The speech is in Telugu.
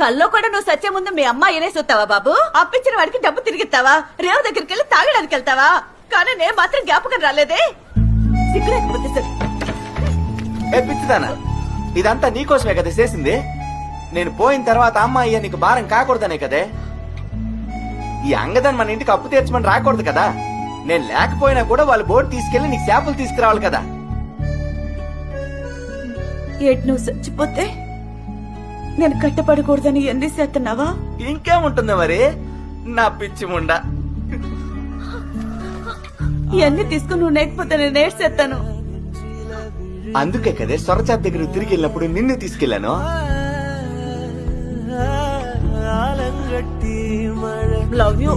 కల్లో కూడా నువ్వు సత్యం ముందు మీ అమ్మ ఇనేసొత్తావా బాబు? అప్పించిన వాడికి డబ్బు తిరిగిస్తావా? రేవు దగ్గరికి వెళ్ళి తాగడానికి వెళ్తావా? కానీ నేను మాత్రం జ్ఞాపకం రాలేదే. సిగ్గులేకపోతే సరే. ఏ పిచ్చిదానా? ఇదంతా నీకోసమే కదా చేసింది? నేను పోయిన తర్వాత అమ్మాయి నీకు భారం కాకూడదనే కదే? ఈ అంగదని మన ఇంటికి అప్పు తీర్చమని రాకూడదు కదా? నేను లేకపోయినా కూడా వాళ్ళు బోర్డు తీసుకెళ్ళి నీకు చేపలు తీసుకురావాలి కదా? ఏటి నువ్వు చచ్చిపోతే నేను కట్టపడకూడదని ఎన్ని చేస్తున్నావా? ఇంకేముంటుంది మరి? నా పిచ్చి ముండా. ఇవన్నీ తీసుకుని నువ్వు నేకపోతే నేను ఏడ్చేస్తాను అందుకే కదే సొరచాప్ దగ్గర తిరిగి వెళ్ళినప్పుడు నిన్ను తీసుకెళ్ళాను లవ్ యూ